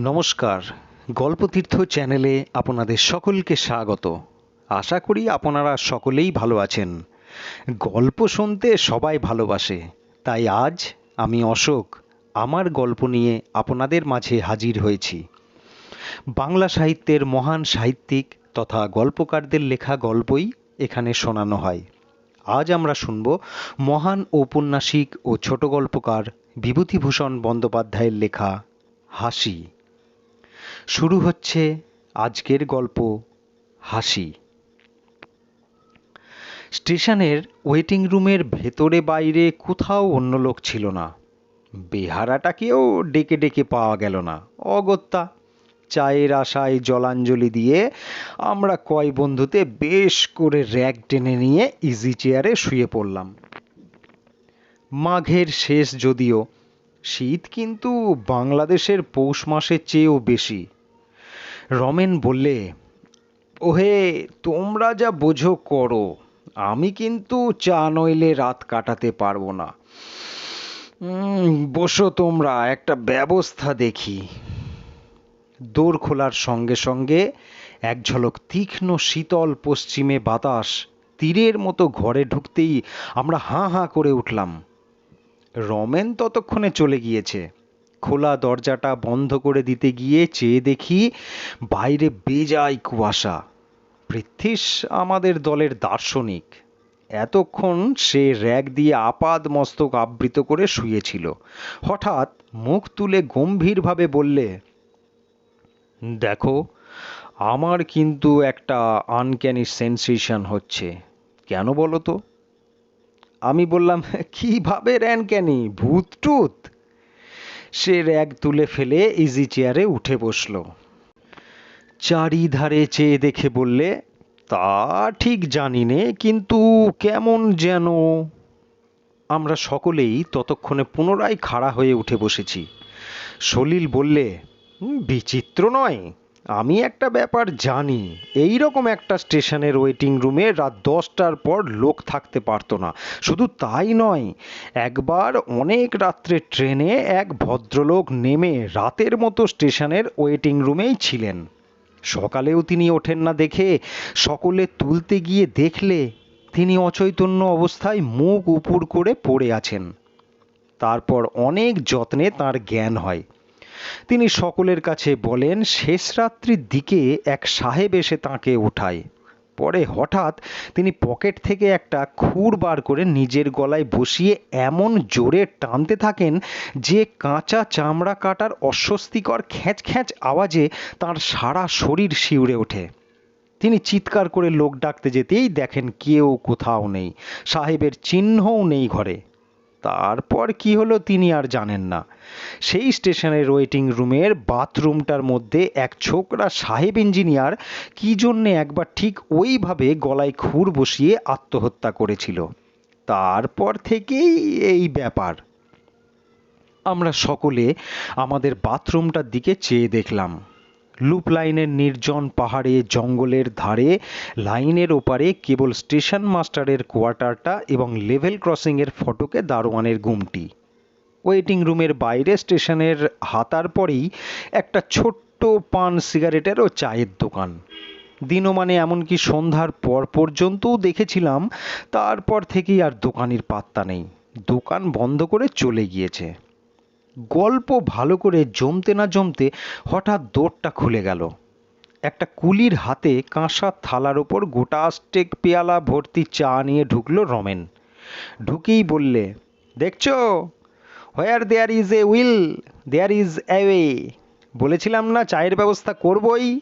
নমস্কার। গল্পতীর্থ চ্যানেলে আপনাদের সকলকে স্বাগত। আশা করি আপনারা সকলেই ভালো আছেন। গল্প শুনতে সবাই ভালোবাসে। তাই আজ আমি অশোক, আমার গল্প নিয়ে আপনাদের মাঝে হাজির হয়েছি। বাংলা সাহিত্যের মহান সাহিত্যিক তথা গল্পকারদের লেখা গল্পই এখানে শোনানো হয়। আজ আমরা শুনব মহান ঔপন্যাসিক ও ছোট গল্পকার বিভূতিভূষণ বন্দ্যোপাধ্যায়ের লেখা হাসি। শুরু হচ্ছে আজকের গল্প, হাসি। স্টেশনের ওয়েটিং রুমের ভেতরে বাইরে কোথাও অন্য লোক ছিল না। বেহারাটাকেও ডেকে ডেকে পাওয়া গেল না। অগত্যা, চায়ের আশায় জলাঞ্জলি দিয়ে আমরা কয় বন্ধুতে বেশ করে র্যাক টেনে নিয়ে ইজি চেয়ারে শুয়ে পড়লাম। মাঘের শেষ যদিও শীত কিন্তু বাংলাদেশের পৌষ মাসের চেয়েও বেশি। রমেন বললে, ওহে, তোমরা যা বোঝো করো, আমি কিন্তু চা নইলে রাত কাটাতে পারব না। বসো তোমরা, একটা ব্যবস্থা দেখি। দোর খোলার সঙ্গে সঙ্গে এক ঝলক তীক্ষ্ণ শীতল পশ্চিমে বাতাস তীরের মতো ঘরে ঢুকতেই আমরা হাঁ হাঁ করে উঠলাম। রমেন ততক্ষণে চলে গিয়েছে। খোলা দরজাটা বন্ধ করে দিতে গিয়ে চেয়ে দেখি বাইরে বেজায় কুয়াশা। পৃথ্বীশ আমাদের দলের দার্শনিক। এতক্ষণ সে র্যাক দিয়ে আপাদ মস্তক আবৃত করে শুয়েছিল। হঠাৎ মুখ তুলে গম্ভীরভাবে বললে, দেখো, আমার কিন্তু একটা আনক্যানি সেন্সেশন হচ্ছে। কেন বলো তো? আমি বললাম, কীভাবে র্যান ক্যানি ভূত টুত সে র্যাগ তুলে ফেলে ইজি চেয়ারে উঠে বসল। চারিধারে চেয়ে দেখে বললে, তা ঠিক জানি নে, কিন্তু কেমন যেন? আমরা সকলেই ততক্ষণে পুনরায় খাড়া হয়ে উঠে বসেছি। সলিল বললে বিচিত্র নয়। আমি একটা ব্যাপার জানি এই রকম একটা স্টেশনের ওয়েটিং রুমে রাত দশটার পর লোক থাকতে পারতো না। শুধু তাই নয়, একবার অনেক রাত্রে ট্রেনে এক ভদ্রলোক নেমে রাতের মতো স্টেশনের ওয়েটিং রুমেই ছিলেন। সকালেও তিনি ওঠেন না দেখে, সকলে তুলতে গিয়ে দেখলে তিনি অচৈতন্য অবস্থায় মুখ উপুর করে পড়ে আছেন। তারপর অনেক যত্নে তার জ্ঞান হয়। তিনি সকলের কাছে বলেন, শেষ রাত্রির দিকে এক সাহেব এসে তাঁকে ওঠায় পরে হঠাৎ তিনি পকেট থেকে একটা খুর বার করে নিজের গলায় বসিয়ে এমন জোরে টানতে থাকেন যে কাঁচা চামড়া কাটার অস্বস্তিকর খ্যাঁচ খ্যাঁচ আওয়াজে তার সারা শরীর শিউরে ওঠে। তিনি চিৎকার করে লোক ডাকতে যেতেই দেখেন কেউ কোথাও নেই। সাহেবের চিহ্নও নেই ঘরে। তারপর কি হলো তিনি আর জানেন না। সেই স্টেশনের ওয়েটিং রুমের বাথরুমটার মধ্যে এক ছোকরা সাহেব ইঞ্জিনিয়ার কি জন্যে একবার ঠিক ওইভাবে গলায় খুর বসিয়ে আত্মহত্যা করেছিল। তারপর থেকেই এই ব্যাপার। আমরা সকলে আমাদের বাথরুমটার দিকে চেয়ে দেখলাম। লুপ লাইনের নির্জন পাহাড়ে জঙ্গলের ধারে, লাইনের ওপারে কেবল স্টেশন মাস্টারের কোয়ার্টারটা এবং লেভেল ক্রসিংয়ের ফটকে দারোয়ানের গুমটি। ওয়েটিং রুমের বাইরে স্টেশনের হাতার পরেই একটা ছোট্ট পান সিগারেটের ও চায়ের দোকান। দিনমানে এমনকি সন্ধ্যার পর পর্যন্তও দেখেছিলাম, তারপর থেকেই আর দোকানির পাত্তা নেই। দোকান বন্ধ করে চলে গিয়েছে। গল্প ভালো করে জমতে না জমতে হঠাৎ দোরটা খুলে গেল। একটা কুলির হাতে কাঁসা থালার ওপর গোটা স্টেক পেয়ালা ভর্তি চা নিয়ে ঢুকলো রমেন। ঢুকেই বললে, দেখছ? Where there is a will there is a way বলেছিলাম না, চায়ের ব্যবস্থা করবই।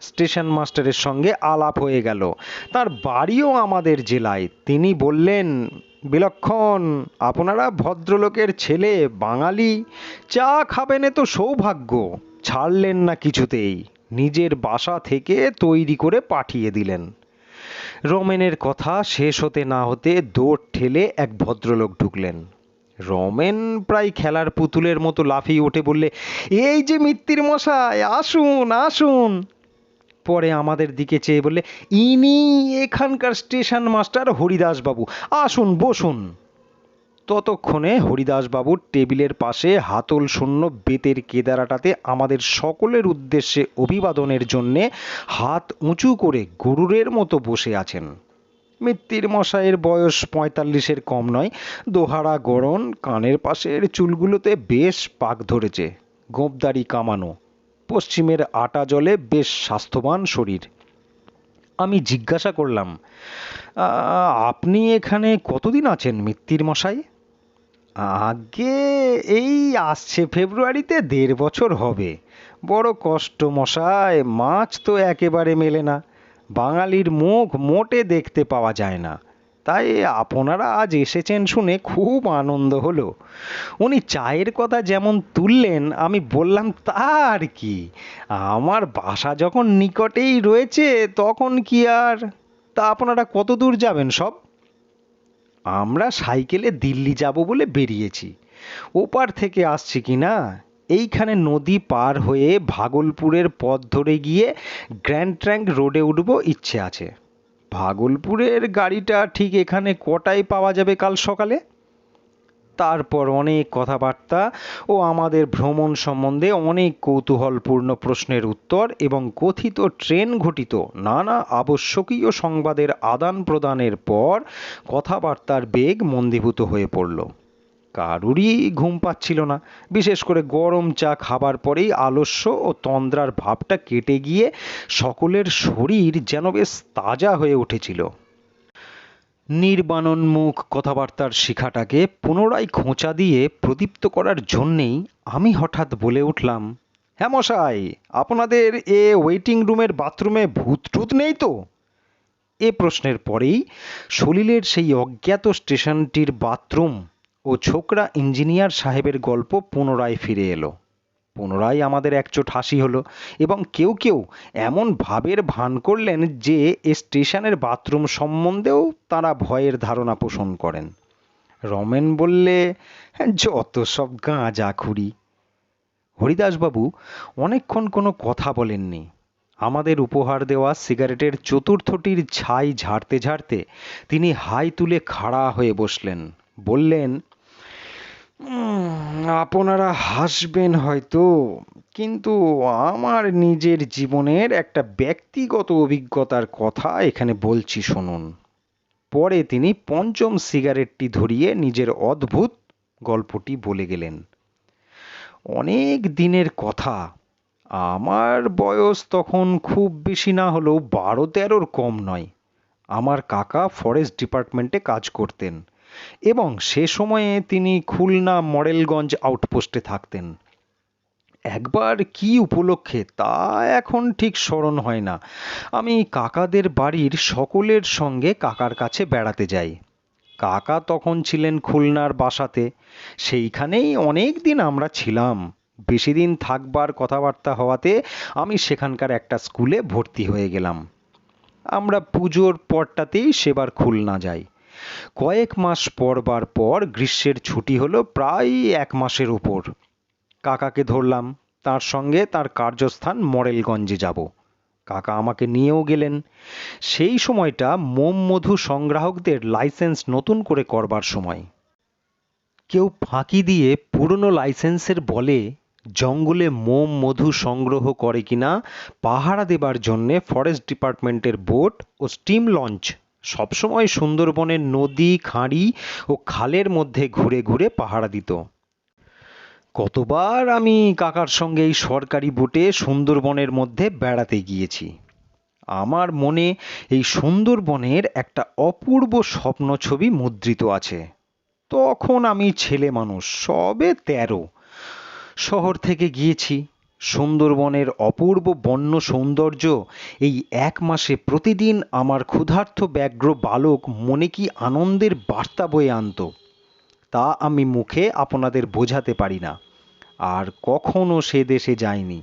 স্টেশন মাস্টারের সঙ্গে আলাপ হয়ে গেল। তার বাড়িও আমাদের জেলায়। তিনি বললেন বিলক্ষণ, আপনারা ভদ্রলোকের ছেলে, বাঙালি, চা খাবেনে তো সৌভাগ্য, ছাড়লেন না কিছুতেই, নিজের বাসা থেকে তৈরি করে পাঠিয়ে দিলেন। রমেনের কথা শেষ হতে না হতে দৌড় ঠেলে এক ভদ্রলোক ঢুকলেন। রমেন প্রায় খেলার পুতুলের মতো লাফিয়ে উঠে বললে, এই যে মিত্তির মশাই, আসুন আসুন। পরে আমাদের দিকে চেয়ে বললে, ইনি এখানকার স্টেশন মাস্টার হরিদাস বাবু আসুন, বসুন। ততক্ষণে হরিদাসবাবুর টেবিলের পাশে হাতল শূন্য বেতের কেদারাটাতে আমাদের সকলের উদ্দেশ্যে অভিবাদনের জন্যে হাত উঁচু করে গরুরের মতো বসে আছেন। মিত্তির মশাইয়ের বয়স পঁয়তাল্লিশের কম নয়, দোহারা গড়ন কানের পাশের চুলগুলোতে বেশ পাক ধরেছে, গোঁপদারি কামানো। পশ্চিমের আটা জলে বেশ স্বাস্থ্যবান শরীর। আমি জিজ্ঞাসা করলাম আপনি এখানে কতদিন আছেন মিত্তির মশাই? আগে এই আসছে ফেব্রুয়ারিতে দেড় বছর হবে। বড় কষ্ট মশাই, মাছ তো একেবারে মেলে না। বাঙালির মুখ মোটে দেখতে পাওয়া যায় না। তাই আপনারা আজ এসেছেন শুনে খুব আনন্দ হলো। উনি চায়ের কথা যেমন তুললেন, আমি বললাম, তার কি? আমার বাসা যখন নিকটেই রয়েছে, তখন কি আর? তা আপনারা কত দূর যাবেন সব? আমরা সাইকেলে দিল্লি যাব বলে বেরিয়েছি। ওপার থেকে আসছি কি না? এইখানে নদী পার হয়ে ভাগলপুরের পথ ধরে গিয়ে গ্র্যান্ড ট্র্যাঙ্ক রোডে উঠবো, ইচ্ছে আছে। ভাগলপুরের গাড়িটা ঠিক এখানে কটায় পাওয়া যাবে কাল সকালে? তারপর অনেক কথাবার্তা ও আমাদের ভ্রমণ সম্বন্ধে অনেক কৌতূহলপূর্ণ প্রশ্নের উত্তর এবং কথিত ট্রেন ঘটিত নানা আবশ্যকীয় সংবাদের আদান প্রদানের পর কথাবার্তার বেগ মন্দীভূত হয়ে পড়ল। কারুরই ঘুম পাচ্ছিল না। বিশেষ করে গরম চা খাবার পরেই আলস্য ও তন্দ্রার ভাবটা কেটে গিয়ে সকলের শরীর যেন বেশ তাজা হয়ে উঠেছিল। নির্বাণোন্মুখ কথাবার্তার শিখাটাকে পুনরায় খোঁচা দিয়ে প্রদীপ্ত করার জন্যেই আমি হঠাৎ বলে উঠলাম হ্যাঁ মশাই, আপনাদের এ ওয়েটিং রুমের বাথরুমে ভূত টুত নেই তো? এ প্রশ্নের পরেই সলিলের সেই অজ্ঞাত স্টেশনটির বাথরুম ও ছোকরা ইঞ্জিনিয়ার সাহেবের গল্প পুনরায় ফিরে এলো। পুনরায় আমাদের একচোট হাসি হলো এবং কেউ কেউ এমন ভাবের ভান করলেন যে স্টেশনের বাথরুম সম্বন্ধেও তারা ভয়ের ধারণা পোষণ করেন। রমেন বললে "হ্যাঁ, যত সব গাঁজাখুরি হরিদাসবাবু অনেকক্ষণ কোনো কথা বলেননি। আমাদের উপহার দেওয়া সিগারেটের চতুর্থটির ছাই ঝাড়তে ঝাড়তে তিনি হাই তুলে খাড়া হয়ে বসলেন। বললেন "উম, আপনারা হাসবেন হয়তো, কিন্তু আমার নিজের জীবনের একটা ব্যক্তিগত অভিজ্ঞতার কথা এখানে বলছি শুনুন। পরে তিনি পঞ্চম সিগারেটটি ধরিয়ে নিজের অদ্ভুত গল্পটি বলে গেলেন। অনেক দিনের কথা, আমার বয়স তখন খুব বেশি না হলেও বারো তেরোর কম নয়। আমার কাকা ফরেস্ট ডিপার্টমেন্টে কাজ করতেন। এবং সে সময়ে তিনি খুলনা মডেলগঞ্জ আউটপোস্টে থাকতেন। একবার কি উপলক্ষে তা এখন ঠিক স্মরণ হয় না। আমি কাকাদের বাড়ির সকলের সঙ্গে কাকার কাছে বেড়াতে যাই। কাকা তখন ছিলেন খুলনার বাসাতে। সেইখানেই অনেক দিন আমরা ছিলাম। বেশি দিন থাকবার কথাবার্তা হওয়াতে আমি সেখানকার একটা স্কুলে ভর্তি হয়ে গেলাম। আমরা পুজোর পরটাতেই সেবার খুলনা যাই। কয়েক মাস পরবার পর গ্রীষ্মের ছুটি হলো প্রায় এক মাসের উপর। কাকাকে ধরলাম, তার সঙ্গে তার কার্যস্থান মরেলগঞ্জে যাব। কাকা আমাকে নিয়েও গেলেন। সেই সময়টা মোম মধু সংগ্রাহকদের লাইসেন্স নতুন করে করবার সময়। কেউ ফাঁকি দিয়ে পুরনো লাইসেন্সের বলে জঙ্গলে মোম মধু সংগ্রহ করে কিনা পাহারা দেবার জন্যে ফরেস্ট ডিপার্টমেন্টের বোট ও স্টিম লঞ্চ সবসময় সুন্দরবনের নদী, খাঁড়ি ও খালের মধ্যে ঘুরে ঘুরে পাহারা দিত। কতবার আমি কাকার সঙ্গে এই সরকারি বোটে সুন্দরবনের মধ্যে বেড়াতে গিয়েছি। আমার মনে এই সুন্দরবনের একটা অপূর্ব স্বপ্ন ছবি মুদ্রিত আছে। তখন আমি ছেলে মানুষ, সবে তেরো। শহর থেকে গিয়েছি। সুন্দরবনের অপূর্ব বন্য সৌন্দর্য, এই এক মাসে প্রতিদিন আমার ক্ষুধার্ত ব্যগ্র বালক মনে কি আনন্দের বার্তা বয়ে আনতো? তা আমি মুখে আপনাদের বোঝাতে পারি না। আর কখনো সে দেশে যাইনি।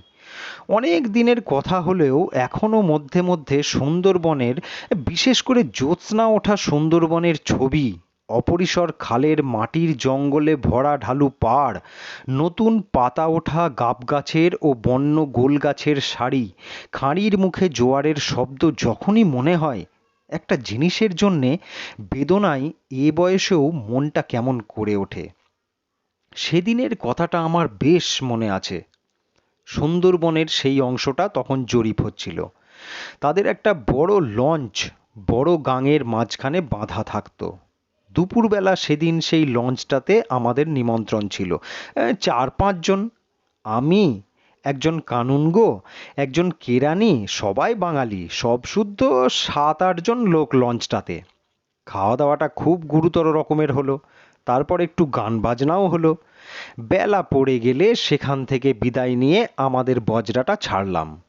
অনেক দিনের কথা হলেও এখনও মধ্যে মধ্যে সুন্দরবনের, বিশেষ করে জ্যোৎস্না ওঠা সুন্দরবনের ছবি অপরিসর খালের মাটির জঙ্গলে ভরা ঢালু পাড়, নতুন পাতা ওঠা গাব গাছের ও বন্য গোল গাছের সারি। খাঁড়ির মুখে জোয়ারের শব্দ যখনই মনে হয়, একটা জিনিসের জন্যে বেদনায় এ বয়সেও মনটা কেমন করে ওঠে। সেদিনের কথাটা আমার বেশ মনে আছে। সুন্দরবনের সেই অংশটা তখন জরিপ হচ্ছিল। তাদের একটা বড় লঞ্চ, বড় গাঙের মাঝখানে বাঁধা থাকতো। দুপুরবেলা সেদিন সেই লঞ্চটাতে আমাদের নিমন্ত্রণ ছিল। চার পাঁচজন। আমি, একজন কানুনগো একজন কেরানি, সবাই বাঙালি, সব শুদ্ধ সাত আটজন লোক লঞ্চটাতে। খাওয়া দাওয়াটা খুব গুরুতর রকমের হলো। তারপর একটু গান বাজনাও হলো। বেলা পড়ে গেলে সেখান থেকে বিদায় নিয়ে আমাদের বজরাটা ছাড়লাম।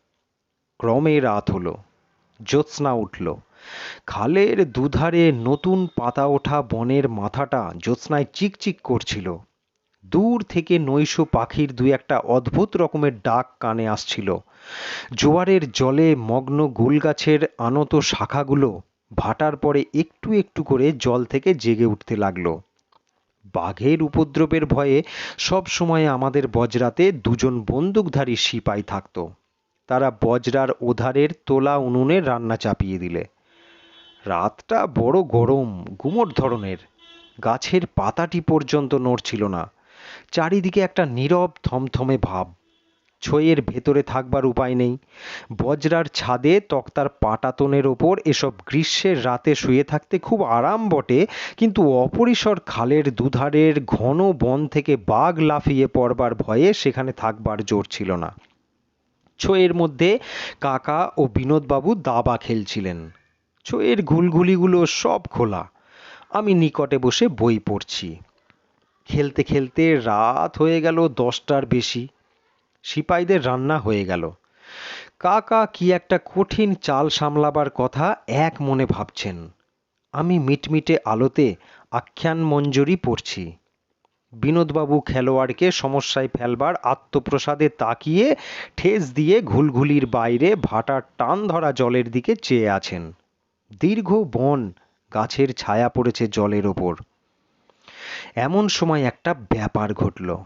ক্রমে রাত হলো। জ্যোৎস্না উঠল। খালের দুধারে নতুন পাতা ওঠা বনের মাথাটা জ্যোৎস্নায় চিকচিক করছিল। দূর থেকে নৈশ পাখির দু একটা অদ্ভুত রকমের ডাক কানে আসছিল। জোয়ারের জলে মগ্ন গুলগাছের আনত শাখাগুলো ভাটার পরে একটু একটু করে জল থেকে জেগে উঠতে লাগল। বাঘের উপদ্রবের ভয়ে সব সময় আমাদের বজরাতে দুজন বন্দুকধারী সিপাই থাকতো। তারা বজরার ওধারের তোলা উনুনে রান্না চাপিয়ে দিলে। রাতটা বড় গরম, গুমোট ধরনের। গাছের পাতাটি পর্যন্ত নড়ছিল না। চারিদিকে একটা নীরব থমথমে ভাব। ছইয়ের ভেতরে থাকবার উপায় নেই। বজরার ছাদে তক্তার পাটাতনের ওপর এসব গ্রীষ্মের রাতে শুয়ে থাকতে খুব আরাম বটে, কিন্তু অপরিসর খালের দুধারের ঘন বন থেকে বাঘ লাফিয়ে পড়বার ভয়ে সেখানে থাকবার জোর ছিল না। ছইয়ের মধ্যে কাকা ও বিনোদবাবু দাবা খেলছিলেন। ছইয়ের ঘুলঘুলিগুলো সব খোলা। আমি নিকটে বসে বই পড়ছি। খেলতে খেলতে রাত হয়ে গেল দশটার বেশি। সিপাইদের রান্না হয়ে গেল। কাকা কি একটা কঠিন চাল সামলাবার কথা এক মনে ভাবছেন। আমি মিটমিটে আলোতে আখ্যান মঞ্জুরি পড়ছি। বিনোদবাবু খেলোয়াড়কে সমস্যায় ফেলবার আত্মপ্রসাদে তাকিয়ে ঠেস দিয়ে ঘুলঘুলির বাইরে ভাটার টান ধরা জলের দিকে চেয়ে আছেন। দীর্ঘ বন গাছের ছায়া পড়েছে জলের ওপর। এমন সময় একটা ব্যাপার ঘটল।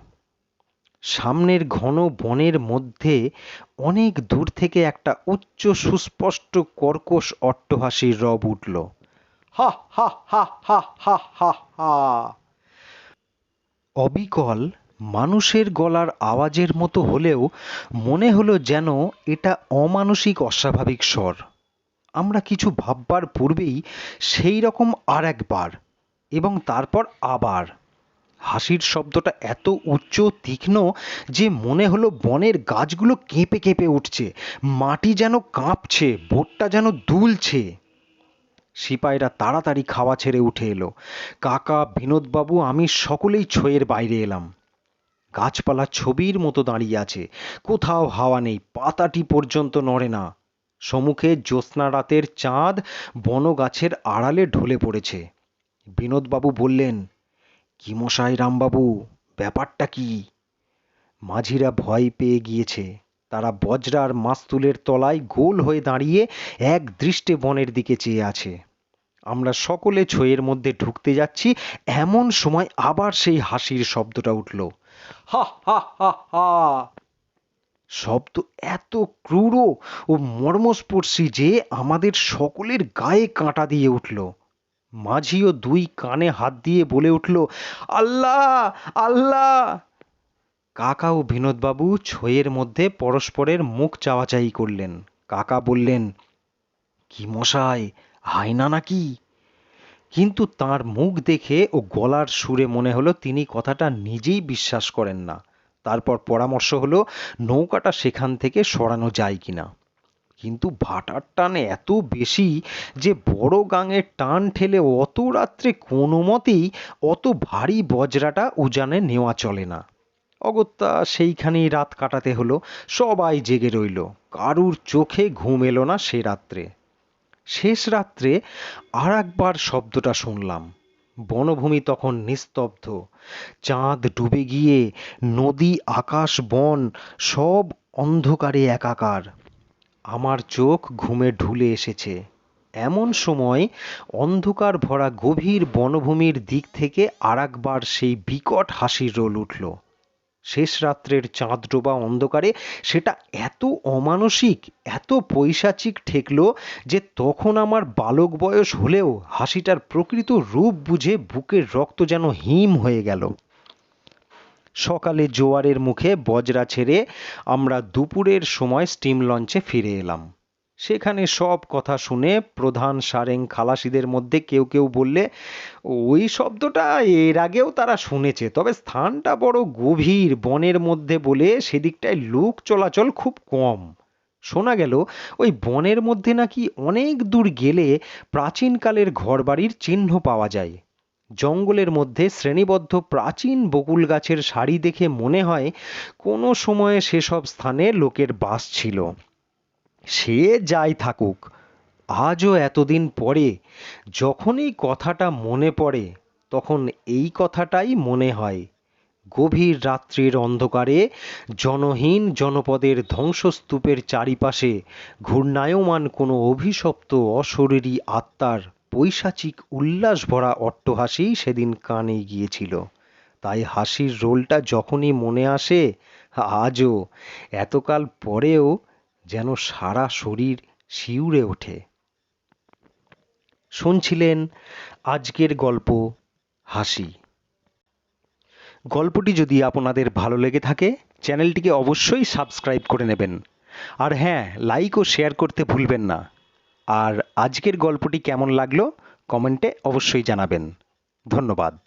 সামনের ঘন বনের মধ্যে অনেক দূর থেকে একটা উচ্চ সুস্পষ্ট কর্কশ অট্টহাসির রব উঠল। হা হা হা হা হা হা হা। অবিকল মানুষের গলার আওয়াজের মতো হলেও মনে হলো যেন এটা অমানসিক অস্বাভাবিক স্বর। আমরা কিছু ভাববার পূর্বেই সেই রকম আর একবার এবং তারপর আবার। হাসির শব্দটা এত উচ্চ তীক্ষ্ণ যে মনে হলো বনের গাছগুলো কেঁপে কেঁপে উঠছে, মাটি যেন কাঁপছে, বোটটা যেন দুলছে। সিপাইরা তাড়াতাড়ি খাওয়া ছেড়ে উঠে এলো। কাকা, বিনোদবাবু, আমি সকলেই ছয়ের বাইরে এলাম। গাছপালা ছবির মতো দাঁড়িয়ে আছে। কোথাও হাওয়া নেই, পাতাটি পর্যন্ত নড়ে না। সম্মুখে জ্যোৎস্না রাতের চাঁদ বনগাছের আড়ালে ঢলে পড়েছে। বিনোদবাবু বললেন, কি মশাই রামবাবু, ব্যাপারটা কি? মাঝিরা ভয় পেয়ে গিয়েছে। তারা বজ্রার মাস্তুলের তলায় গোল হয়ে দাঁড়িয়ে এক দৃষ্টে বনের দিকে চেয়ে আছে। আমরা সকলে ছইয়ের মধ্যে ঢুকতে যাচ্ছি, এমন সময় আবার সেই হাসির শব্দটা উঠল। হা হা হা হা শব্দ এত ক্রূর ও মর্মস্পর্শী যে আমাদের সকলের গায়ে কাঁটা দিয়ে উঠল। মাঝিও দুই কানে হাত দিয়ে বলে উঠল, আল্লাহ আল্লাহ! কাকা ও বিনোদবাবু ছইয়ের মধ্যে পরস্পরের মুখ চাওয়াচাই করলেন। কাকা বললেন, কি মশাই হায়না নাকি? কিন্তু তার মুখ দেখে ও গলার সুরে মনে হলো তিনি কথাটা নিজেই বিশ্বাস করেন না। তারপর পরামর্শ হলো, নৌকাটা সেখান থেকে সরানো যায় কিনা। কিন্তু ভাটার টান এত বেশি যে বড় গাঙের টান ঠেলে অত রাত্রে কোনো মতেই অত ভারী বজরাটা উজানে নেওয়া চলে না। অগত্যা সেইখানেই রাত কাটাতে হলো, সবাই জেগে রইল, কারুর চোখে ঘুম এলো না সে রাত্রে। শেষ রাত্রে আর একবার শব্দটা শুনলাম বনভূমি তখন নিস্তব্ধ। চাঁদ ডুবে গিয়ে নদী, আকাশ, বন সব অন্ধকারে একাকার। আমার চোখ ঘুমে ঢুলে এসেছে। এমন সময় অন্ধকার ভরা গভীর বনভূমির দিক থেকে আর একবার সেই বিকট হাসির রোল উঠল। শেষ রাত্রের চাঁদ ডোবা অন্ধকারে সেটা এত অমানসিক, এত পৈশাচিক ঠেকলো যে তখন আমার বালক বয়স হলেও হাসিটার প্রকৃত রূপ বুঝে বুকের রক্ত যেন হিম হয়ে গেল। সকালে জোয়ারের মুখে বজরা ছেড়ে আমরা দুপুরের সময় স্টিম লঞ্চে ফিরে এলাম। সেখানে সব কথা শুনে প্রধান সারেং খালাসিদের মধ্যে কেউ কেউ বললে, ওই শব্দটা এর আগেও তারা শুনেছে, তবে স্থানটা বড় গভীর বনের মধ্যে বলে সেদিকটায় লোক চলাচল খুব কম। শোনা গেল, ওই বনের মধ্যে নাকি অনেক দূর গেলে প্রাচীনকালের ঘরবাড়ির চিহ্ন পাওয়া যায়। জঙ্গলের মধ্যে শ্রেণীবদ্ধ প্রাচীন বকুল গাছের সারি দেখে মনে হয় কোনো সময়ে সেসব স্থানে লোকের বাস ছিল। সে যাই থাকুক, আজও এতদিন পরে যখনই কথাটা মনে পড়ে, তখন এই কথাটাই মনে হয়। গভীর রাত্রির অন্ধকারে জনহীন জনপদের ধ্বংসস্তূপের চারিপাশে ঘূর্ণায়মান কোনো অভিশপ্ত অশরীরী আত্মার পৈশাচিক উল্লাস ভরা অট্টহাসি সেদিন কানে গিয়েছিল। তাই হাসির রোলটা যখনই মনে আসে, আজও এতকাল পরেও যেন সারা শরীর শিউরে ওঠে। শুনছিলেন আজকের গল্প হাসি। গল্পটি যদি আপনাদের ভালো লেগে থাকে, চ্যানেলটিকে অবশ্যই সাবস্ক্রাইব করে নেবেন। আর হ্যাঁ লাইক ও শেয়ার করতে ভুলবেন না। আর আজকের গল্পটি কেমন লাগল, কমেন্টে অবশ্যই জানাবেন। ধন্যবাদ।